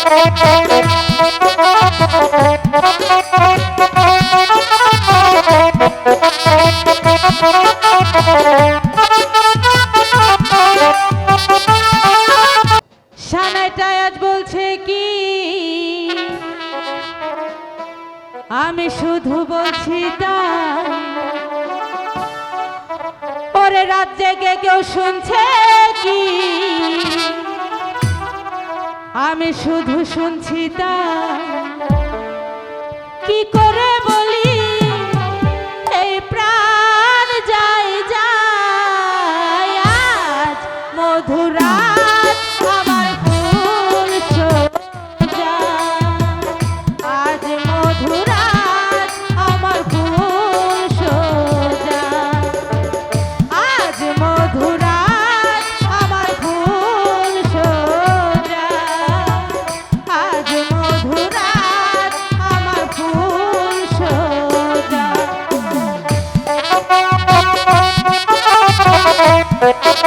সানাইটাই ওরে রাত জেগে কেউ শুনছে কি? আমি শুধু শুনছি তা কি করে এ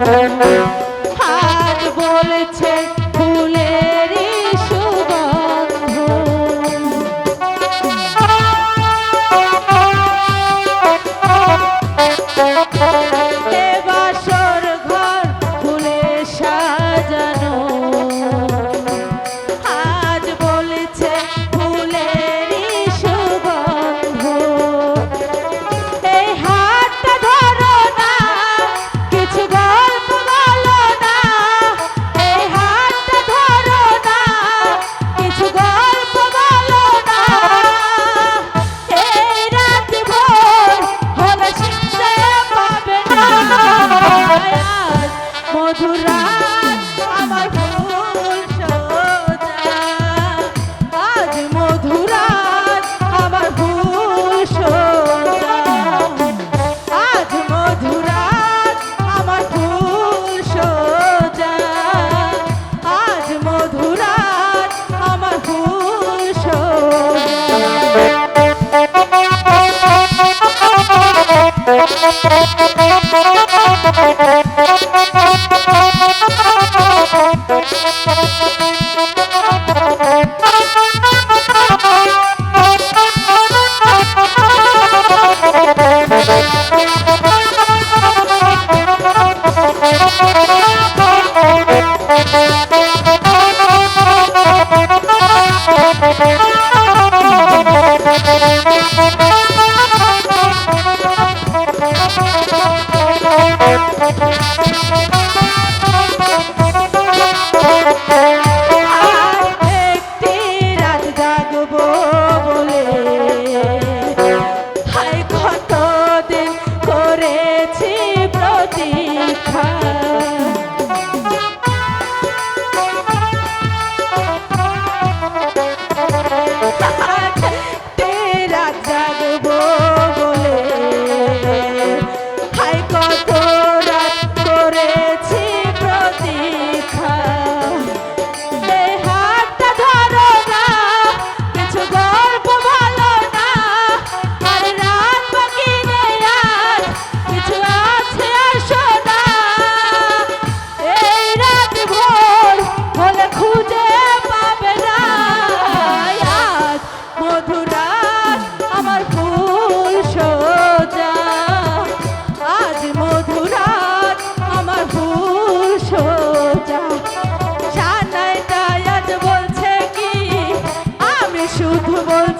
thank মধুর রাত আজ মধুরাত আমার ফুল সোজা। আজ মধুরাত আমার ফুল সোজা। আজ মধুরাত আমার ফুল সোজা। আর Blue Bones.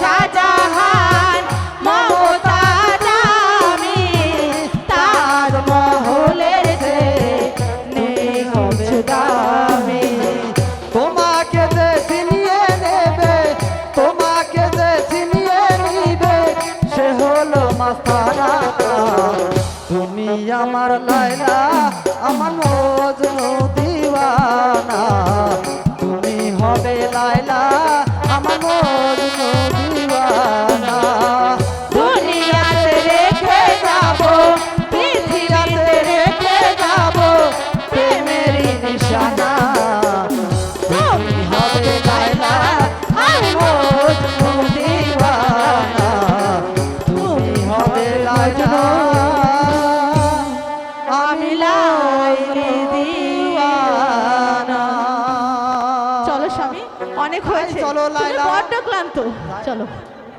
শাহজাহান মমতা দামি তার মহলের নেহ দামি। তোমাকে যে চিনিয়ে নেবে আমার লাইলা Solo.